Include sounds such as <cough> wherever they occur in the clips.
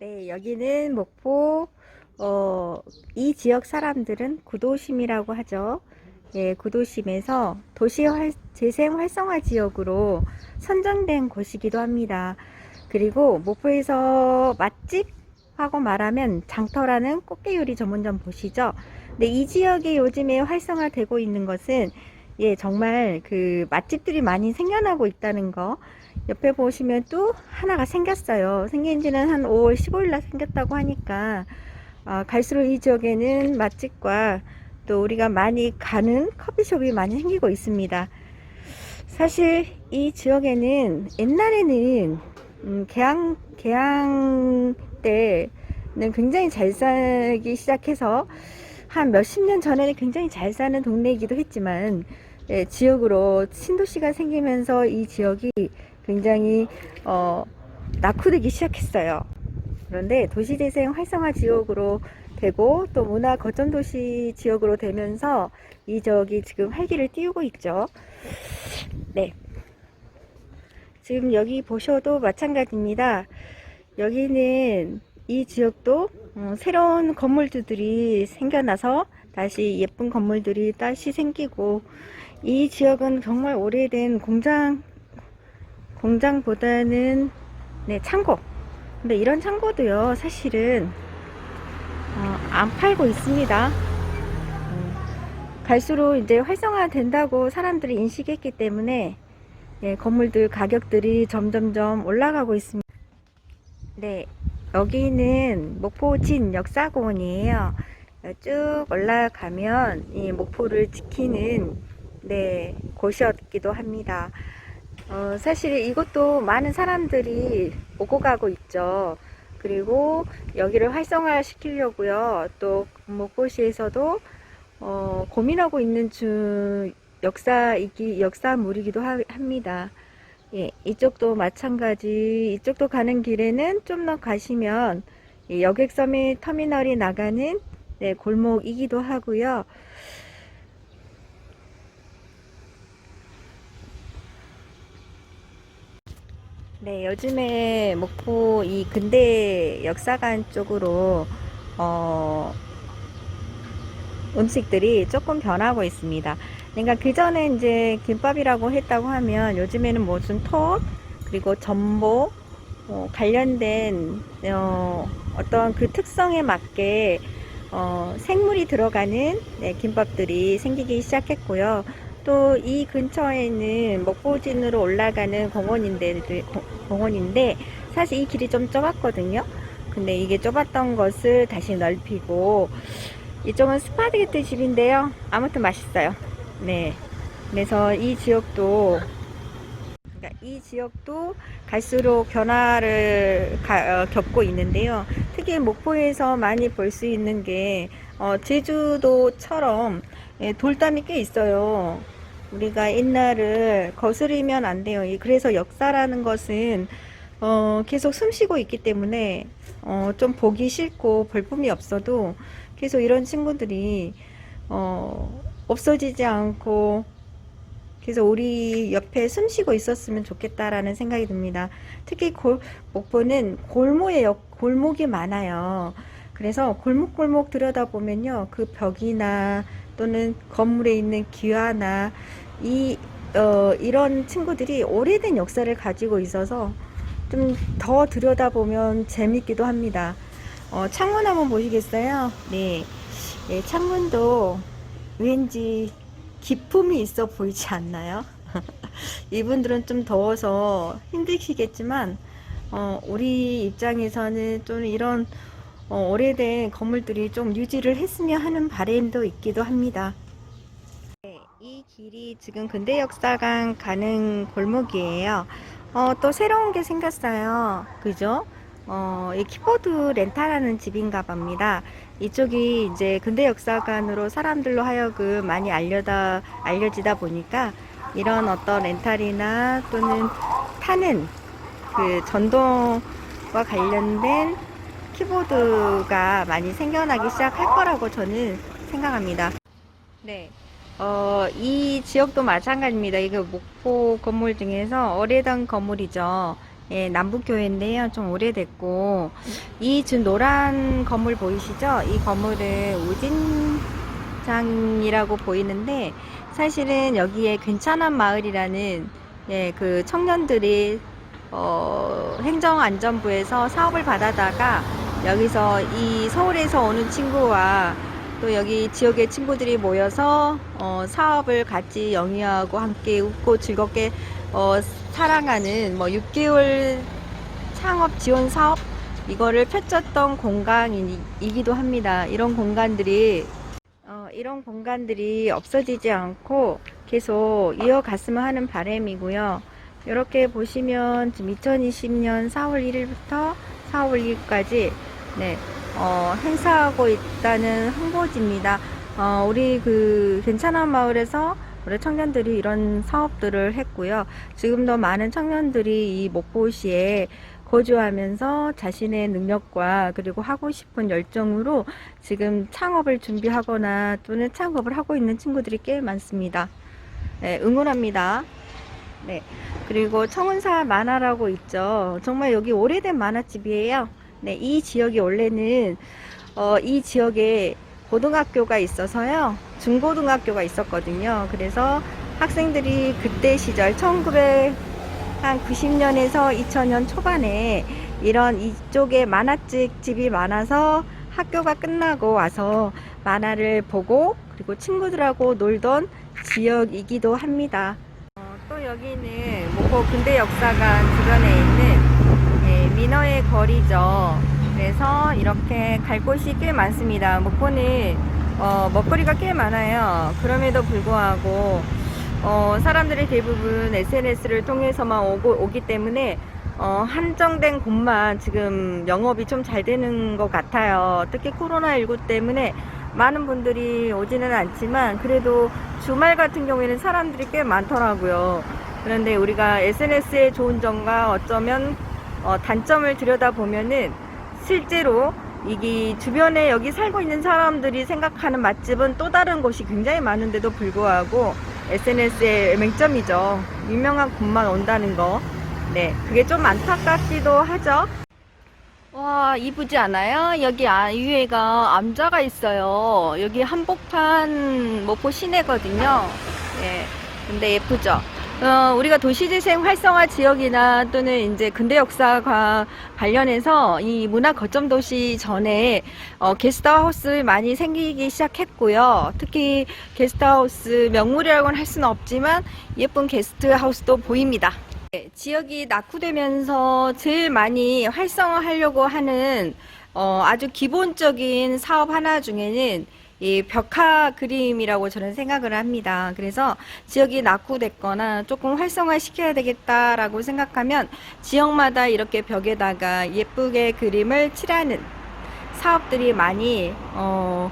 네, 여기는 목포, 어, 이 지역 사람들은 구도심이라고 하죠. 예, 구도심에서 도시 활, 재생 활성화 지역으로 선정된 곳이기도 합니다. 그리고 목포에서 맛집 하고 말하면 장터라는 꽃게 요리 전문점 보시죠. 근데 이 지역이 요즘에 활성화되고 있는 것은 예, 정말 그 맛집들이 많이 생겨나고 있다는 거. 옆에 보시면 또 하나가 생겼어요. 생긴 지는 한 5월 15일 날 생겼다고 하니까 아, 갈수록 이 지역에는 맛집과 또 우리가 많이 가는 커피숍이 많이 생기고 있습니다. 사실 이 지역에는 옛날에는 음, 개항 개항 때는 굉장히 잘 살기 시작해서 한 몇십 년 전에는 굉장히 잘 사는 동네이기도 했지만 예, 지역으로 신도시가 생기면서 이 지역이 굉장히 어, 낙후되기 시작했어요. 그런데 도시재생 활성화 지역으로 되고 또 문화 거점 도시 지역으로 되면서 이 지역이 지금 활기를 띄우고 있죠. 네. 지금 여기 보셔도 마찬가지입니다. 여기는 이 지역도 어, 새로운 건물들이 생겨나서 다시 예쁜 건물들이 다시 생기고 이 지역은 정말 오래된 공장 공장보다는 네, 창고. 근데 이런 창고도요, 사실은 어, 안 팔고 있습니다. 음, 갈수록 이제 활성화 된다고 사람들이 인식했기 때문에 예, 건물들 가격들이 점점점 올라가고 있습니다. 네, 여기는 목포진 역사공원이에요. 쭉 올라가면 이 목포를 지키는 네, 곳이었기도 합니다. 어, 사실 이것도 많은 사람들이 오고 가고 있죠. 그리고 여기를 활성화 시키려고요. 또 목포시에서도 어, 고민하고 있는 중 역사이기 역사물이기도 하, 합니다. 예, 이쪽도 마찬가지. 이쪽도 가는 길에는 좀 더 가시면 예, 여객섬 및 터미널이 나가는 네, 골목이기도 하고요. 네, 요즘에 목포 이 근대 역사관 쪽으로 어, 음식들이 조금 변하고 있습니다. 그러니까 그 전에 이제 김밥이라고 했다고 하면 요즘에는 무슨 톳 그리고 전복 어, 관련된 어, 어떤 그 특성에 맞게 어, 생물이 들어가는 네, 김밥들이 생기기 시작했고요. 또 이 근처에는 먹보진으로 올라가는 공원인데, 공원인데 사실 이 길이 좀 좁았거든요. 근데 이게 좁았던 것을 다시 넓히고 이쪽은 스파게티 집인데요. 아무튼 맛있어요. 네. 그래서 이 지역도 그러니까 이 지역도 갈수록 변화를 가- 어, 겪고 있는데요. 특히 목포에서 많이 볼 수 있는 게 어, 제주도처럼 예, 돌담이 꽤 있어요. 우리가 옛날을 거스르면 안 돼요. 이- 그래서 역사라는 것은 어, 계속 숨쉬고 있기 때문에 어, 좀 보기 싫고 볼품이 없어도 계속 이런 친구들이 어, 없어지지 않고 그래서 우리 옆에 숨쉬고 있었으면 좋겠다라는 생각이 듭니다. 특히 골, 목포는 골목에 역- 골목이 많아요. 그래서 골목골목 들여다보면요. 그 벽이나 또는 건물에 있는 기와나 이, 어, 이런 친구들이 오래된 역사를 가지고 있어서 좀 더 들여다보면 재밌기도 합니다. 어, 창문 한번 보시겠어요? 네. 네, 창문도 왠지 기품이 있어 보이지 않나요? <laughs> 이분들은 좀 더워서 힘드시겠지만, 어, 우리 입장에서는 좀 이런 어, 오래된 건물들이 좀 유지를 했으면 하는 바람도 있기도 합니다. 네, 이 길이 지금 근대 역사관 가는 골목이에요. 어, 또 새로운 게 생겼어요. 그죠? 어, 이 키보드 렌탈하는 집인가 봅니다. 이쪽이 이제 근대 역사관으로 사람들로 하여금 많이 알려다, 알려지다 보니까 이런 어떤 렌탈이나 또는 타는 그 전동과 관련된 키보드가 많이 생겨나기 시작할 거라고 저는 생각합니다. 네. 어, 이 지역도 마찬가지입니다. 이거 목포 건물 중에서 오래된 건물이죠. 예, 남북교회인데요. 좀 오래됐고, 이 지금 노란 건물 보이시죠? 이 건물은 우진장이라고 보이는데, 사실은 여기에 괜찮은 마을이라는, 예, 그 청년들이, 어, 행정안전부에서 사업을 받아다가, 여기서 이 서울에서 오는 친구와 또 여기 지역의 친구들이 모여서 어, 사업을 같이 영위하고 함께 웃고 즐겁게 어, 살아가는 뭐 6개월 창업 지원 사업 이거를 펼쳤던 공간이기도 합니다. 이런 공간들이 어, 이런 공간들이 없어지지 않고 계속 이어갔으면 하는 바람이고요. 이렇게 보시면 지금 2020년 4월 1일부터 4월 2일까지 네, 어, 행사하고 있다는 홍보지입니다. 어, 우리 그 괜찮은 마을에서 우리 청년들이 이런 사업들을 했고요. 지금도 많은 청년들이 이 목포시에 거주하면서 자신의 능력과 그리고 하고 싶은 열정으로 지금 창업을 준비하거나 또는 창업을 하고 있는 친구들이 꽤 많습니다. 네, 응원합니다. 네. 그리고 청운사 만화라고 있죠. 정말 여기 오래된 만화집이에요. 네, 이 지역이 원래는 어, 이 지역에 고등학교가 있어서요. 중고등학교가 있었거든요. 그래서 학생들이 그때 시절 1900한 90년에서 2000년 초반에 이런 이쪽에 만화책 집이 많아서 학교가 끝나고 와서 만화를 보고 그리고 친구들하고 놀던 지역이기도 합니다. 여기는 목포 근대 역사관 주변에 있는 예, 민어의 거리죠. 그래서 이렇게 갈 곳이 꽤 많습니다. 목포는 어, 먹거리가 꽤 많아요. 그럼에도 불구하고 어, 사람들이 대부분 SNS를 통해서만 오고, 오기 때문에 어, 한정된 곳만 지금 영업이 좀 잘 되는 것 같아요. 특히 코로나19 때문에 많은 분들이 오지는 않지만 그래도 주말 같은 경우에는 사람들이 꽤 많더라고요. 그런데 우리가 SNS의 좋은 점과 어쩌면 어, 단점을 들여다보면은 실제로 이게 주변에 여기 살고 있는 사람들이 생각하는 맛집은 또 다른 곳이 굉장히 많은데도 불구하고 SNS의 맹점이죠. 유명한 곳만 온다는 거. 네, 그게 좀 안타깝기도 하죠. 와, 이쁘지 않아요? 여기 아, 위에가 암자가 있어요. 여기 한복판 목포 시내거든요. 예. 근데 예쁘죠? 어, 우리가 도시재생 활성화 지역이나 또는 이제 근대 역사과 관련해서 이 문화 거점 도시 전에 어, 게스트하우스 많이 생기기 시작했고요. 특히 게스트하우스 명물이라고는 할 수는 없지만 예쁜 게스트하우스도 보입니다. 네, 지역이 낙후되면서 제일 많이 활성화하려고 하는 어, 아주 기본적인 사업 하나 중에는 이 벽화 그림이라고 저는 생각을 합니다. 그래서 지역이 낙후됐거나 조금 활성화 시켜야 되겠다라고 생각하면 지역마다 이렇게 벽에다가 예쁘게 그림을 칠하는 사업들이 많이 어,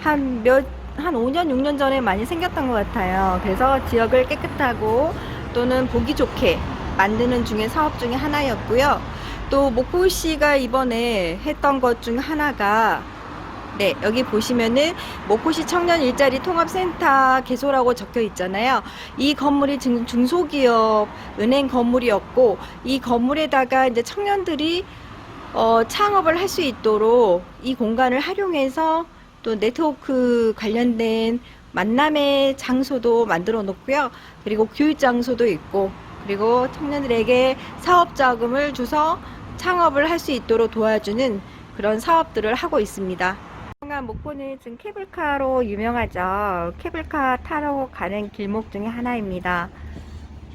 한 몇, 한 5년, 6년 전에 많이 생겼던 것 같아요. 그래서 지역을 깨끗하고 또는 보기 좋게 만드는 중에 사업 중에 하나였고요. 또 목포시가 이번에 했던 것 중 하나가 네, 여기 보시면은 목포시 청년 일자리 통합센터 개소라고 적혀 있잖아요. 이 건물이 중소기업 은행 건물이었고 이 건물에다가 이제 청년들이 어, 창업을 할 수 있도록 이 공간을 활용해서 또 네트워크 관련된 만남의 장소도 만들어 놓고요. 그리고 교육 장소도 있고 그리고 청년들에게 사업 자금을 줘서 창업을 할 수 있도록 도와주는 그런 사업들을 하고 있습니다. 유명한 목포는 지금 케이블카로 유명하죠. 케이블카 타러 가는 길목 중에 하나입니다.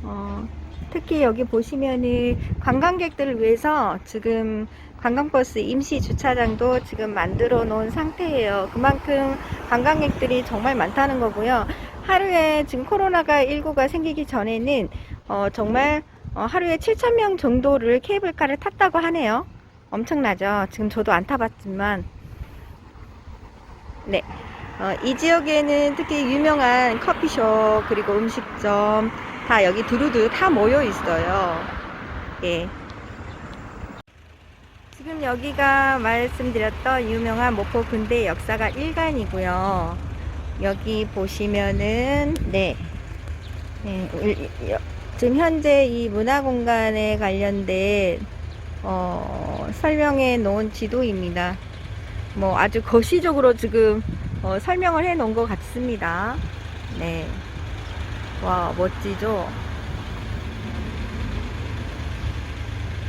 어, 특히 여기 보시면은 관광객들을 위해서 지금 관광버스 임시 주차장도 지금 만들어 놓은 상태예요. 그만큼 관광객들이 정말 많다는 거고요. 하루에 지금 코로나가 19가 생기기 전에는 어, 정말 어, 하루에 7,000명 정도를 케이블카를 탔다고 하네요. 엄청나죠. 지금 저도 안 타봤지만 네. 어, 이 지역에는 특히 유명한 커피숍 그리고 음식점 다 여기 두루두루 다 모여 있어요. 예. 지금 여기가 말씀드렸던 유명한 목포 근대 역사가 1간이고요. 여기 보시면은 네. 네, 지금 현재 이 문화 공간에 관련된 어, 설명해 놓은 지도입니다. 뭐 아주 거시적으로 지금 어, 설명을 해 놓은 것 같습니다. 네. 와, 멋지죠?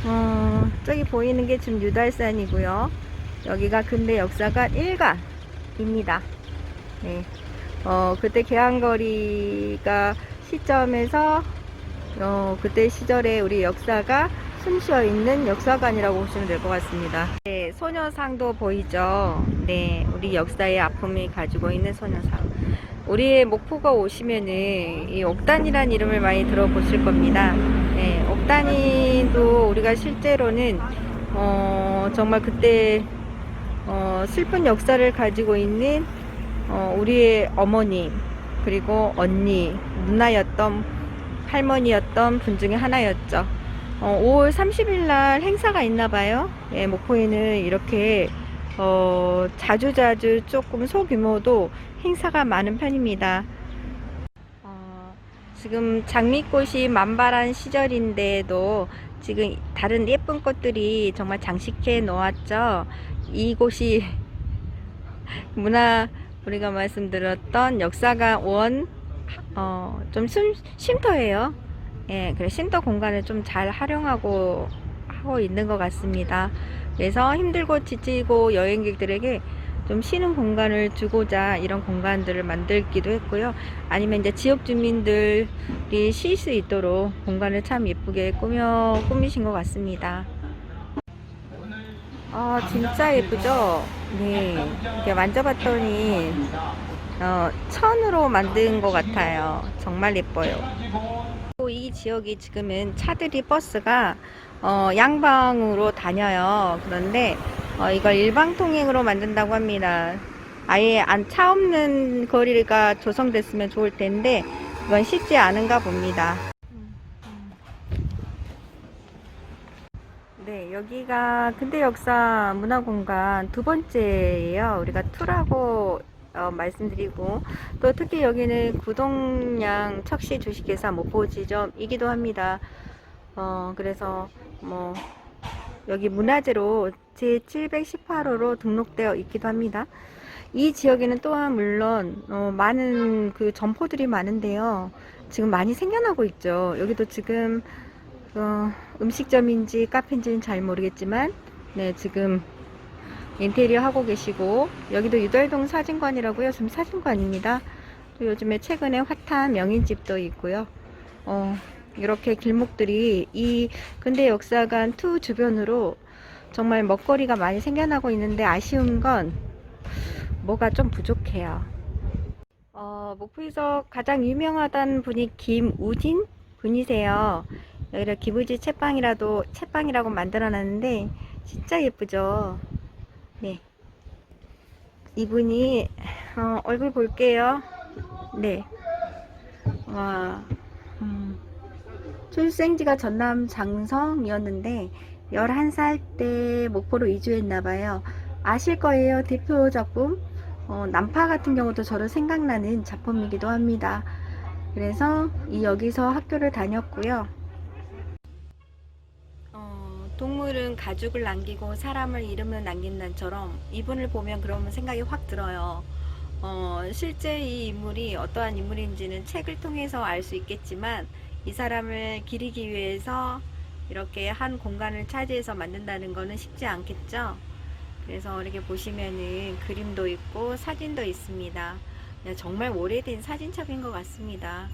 어, 저기 보이는 게 지금 유달산이고요. 여기가 근대 역사관 1관입니다. 네. 어, 그때 개항거리가 시점에서 어, 그때 시절에 우리 역사가 숨쉬어 있는 역사관이라고 보시면 될 것 같습니다. 네, 소녀상도 보이죠? 네, 우리 역사의 아픔이 가지고 있는 소녀상. 우리 목포가 오시면은 이 옥단이라는 이름을 많이 들어보실 겁니다. 네, 옥단이도 우리가 실제로는 어, 정말 그때 어, 슬픈 역사를 가지고 있는 어, 우리의 어머님 그리고 언니 누나였던 할머니였던 분 중에 하나였죠. 어, 5월 30일 날 행사가 있나 봐요. 예, 목포에는 이렇게 어, 자주자주 조금 소규모도 행사가 많은 편입니다. 어, 지금 장미꽃이 만발한 시절인데도 지금 다른 예쁜 꽃들이 정말 장식해 놓았죠. 이곳이 <laughs> 문화 우리가 말씀드렸던 역사가 원 어, 좀 쉼, 쉼터예요. 예, 그래 쉼터 공간을 좀 잘 활용하고 하고 있는 것 같습니다. 그래서 힘들고 지치고 여행객들에게 좀 쉬는 공간을 주고자 이런 공간들을 만들기도 했고요. 아니면 이제 지역 주민들이 쉴 수 있도록 공간을 참 예쁘게 꾸며 꾸미신 것 같습니다. 아 진짜 예쁘죠? 네, 이렇게 만져봤더니 어, 천으로 만든 것 같아요. 정말 예뻐요. 또이 지역이 지금은 차들이 버스가 어, 양방으로 다녀요. 그런데 어, 이걸 일방 통행으로 만든다고 합니다. 아예 안 차 없는 거리가 조성됐으면 좋을 텐데 이건 쉽지 않은가 봅니다. 네, 여기가 근대 역사 문화공간 두 번째예요. 우리가 투라고 어, 말씀드리고 또 특히 여기는 구동양 척시 주식회사 목포지점이기도 합니다. 어, 그래서 뭐 여기 문화재로 제 718호로 등록되어 있기도 합니다. 이 지역에는 또한 물론 어, 많은 그 점포들이 많은데요. 지금 많이 생겨나고 있죠. 여기도 지금 어, 음식점인지 카페인지는 잘 모르겠지만 네 지금 인테리어 하고 계시고 여기도 유달동 사진관이라고요. 지금 사진관입니다. 또 요즘에 최근에 핫한 명인집도 있고요. 어, 이렇게 길목들이 이 근대 역사관 2 주변으로 정말 먹거리가 많이 생겨나고 있는데 아쉬운 건 뭐가 좀 부족해요. 어, 목포에서 가장 유명하다는 분이 김우진 분이세요. 여기를 기부지 채빵이라도 채빵이라고 만들어 놨는데 진짜 예쁘죠. 네. 이분이 어, 얼굴 볼게요. 네. 와. 음. 출생지가 전남 장성이었는데 11살 때 목포로 이주했나 봐요. 아실 거예요. 대표 작품. 어, 남파 같은 경우도 저를 생각나는 작품이기도 합니다. 그래서 이 여기서 학교를 다녔고요. 어, 동물은 가죽을 남기고 사람을 이름을 남긴다처럼 이분을 보면 그러면 생각이 확 들어요. 어, 실제 이 인물이 어떠한 인물인지는 책을 통해서 알 수 있겠지만 이 사람을 기리기 위해서 이렇게 한 공간을 차지해서 만든다는 것은 쉽지 않겠죠. 그래서 이렇게 보시면은 그림도 있고 사진도 있습니다. 네, 정말 오래된 사진첩인 것 같습니다.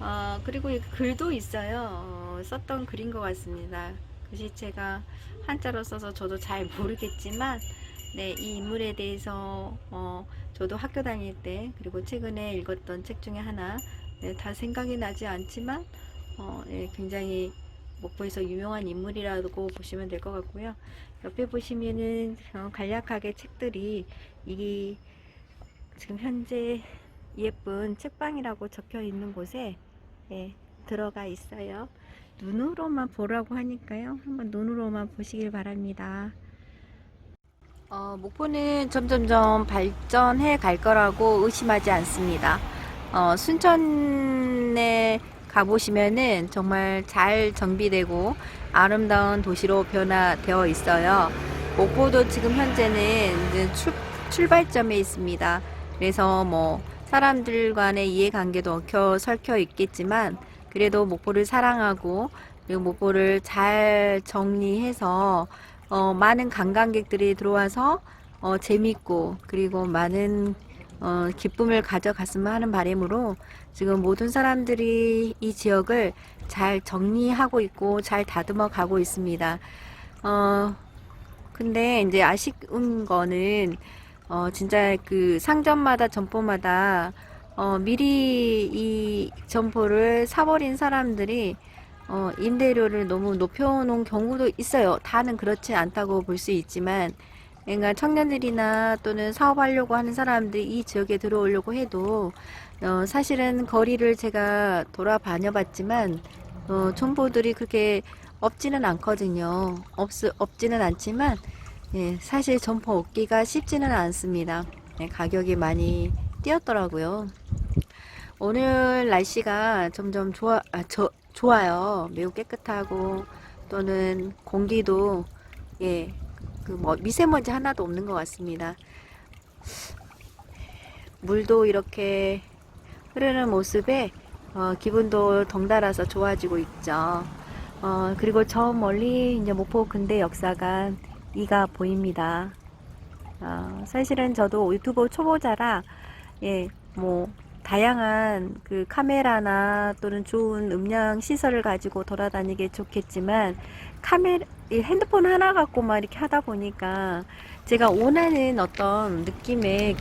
어, 그리고 이 글도 있어요. 어, 썼던 글인 것 같습니다. 글씨 제가 한자로 써서 저도 잘 모르겠지만, 네, 이 인물에 대해서 어, 저도 학교 다닐 때 그리고 최근에 읽었던 책 중에 하나, 네, 다 생각이 나지 않지만, 어, 네, 굉장히 목포에서 유명한 인물이라고 보시면 될 것 같고요. 옆에 보시면은 어, 간략하게 책들이 이 지금 현재 예쁜 책방이라고 적혀 있는 곳에 예, 들어가 있어요. 눈으로만 보라고 하니까요. 한번 눈으로만 보시길 바랍니다. 어, 목포는 점점점 발전해 갈 거라고 의심하지 않습니다. 어, 순천의 가보시면은 정말 잘 정비되고 아름다운 도시로 변화되어 있어요. 목포도 지금 현재는 출, 출발점에 있습니다. 그래서 뭐 사람들 간의 이해관계도 얽혀 설켜 있겠지만 그래도 목포를 사랑하고 그리고 목포를 잘 정리해서 어, 많은 관광객들이 들어와서 어, 재밌고 그리고 많은 어, 기쁨을 가져갔으면 하는 바람으로 지금 모든 사람들이 이 지역을 잘 정리하고 있고 잘 다듬어 가고 있습니다. 어, 근데 이제 아쉬운 거는 어, 진짜 그 상점마다 점포마다 어, 미리 이 점포를 사버린 사람들이 어, 임대료를 너무 높여놓은 경우도 있어요. 다는 그렇지 않다고 볼 수 있지만, 그러니까 청년들이나 또는 사업하려고 하는 사람들이 이 지역에 들어오려고 해도, 어, 사실은 거리를 제가 돌아다녀봤지만, 어, 점포들이 그렇게 없지는 않거든요. 없, 없지는 않지만, 예, 사실 점포 얻기가 쉽지는 않습니다. 예, 가격이 많이 뛰었더라고요. 오늘 날씨가 점점 좋아, 아, 저, 좋아요. 매우 깨끗하고 또는 공기도 예, 그 뭐 미세먼지 하나도 없는 것 같습니다. 물도 이렇게 흐르는 모습에 어, 기분도 덩달아서 좋아지고 있죠. 어, 그리고 저 멀리 이제 목포 근대 역사관 이가 보입니다. 어, 사실은 저도 유튜브 초보자라 예, 뭐 다양한 그 카메라나 또는 좋은 음량 시설을 가지고 돌아다니기 좋겠지만 카메라 이 핸드폰 하나 갖고 막 이렇게 하다 보니까 제가 원하는 어떤 느낌의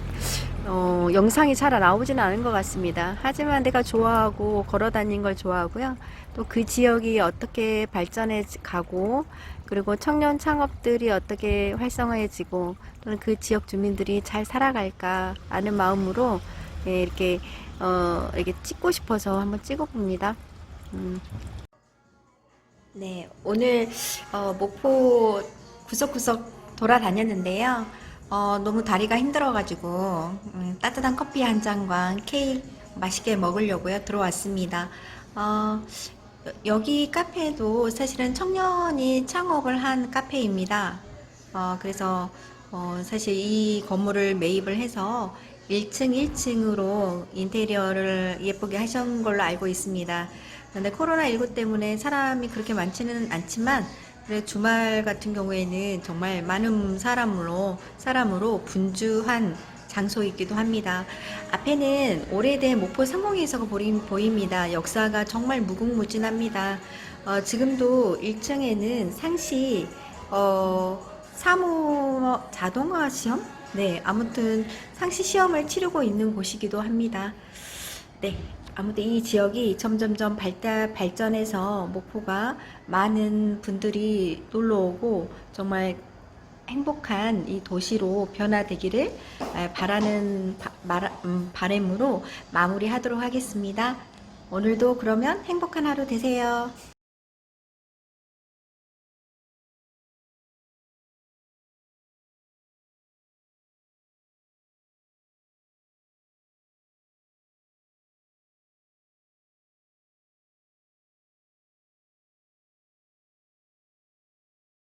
어, 영상이 잘 나오지는 않은 것 같습니다. 하지만 내가 좋아하고 걸어 다니는 걸 좋아하고요. 또 그 지역이 어떻게 발전해 가고 그리고 청년 창업들이 어떻게 활성화해지고 또는 그 지역 주민들이 잘 살아갈까 하는 마음으로 예, 이렇게 어, 이렇게 찍고 싶어서 한번 찍어봅니다. 음. 네, 오늘 어, 목포 구석구석 돌아다녔는데요. 어, 너무 다리가 힘들어가지고 음, 따뜻한 커피 한 잔과 케이크 맛있게 먹으려고요 들어왔습니다. 어, 여- 여기 카페도 사실은 청년이 창업을 한 카페입니다. 어, 그래서 어, 사실 이 건물을 매입을 해서 1층 1층으로 인테리어를 예쁘게 하신 걸로 알고 있습니다. 그런데 코로나19 때문에 사람이 그렇게 많지는 않지만 주말 같은 경우에는 정말 많은 사람으로 사람으로 분주한 장소이기도 합니다. 앞에는 오래된 목포 상공회의소가 보입니다. 역사가 정말 무궁무진합니다. 어, 지금도 1층에는 상시 어, 사무 자동화 시험? 네, 아무튼 상시 시험을 치르고 있는 곳이기도 합니다. 네, 아무튼 이 지역이 점점점 발달, 발전해서 목포가 많은 분들이 놀러 오고 정말 행복한 이 도시로 변화되기를 아, 바라는 음, 바람으로 마무리하도록 하겠습니다. 오늘도 그러면 행복한 하루 되세요.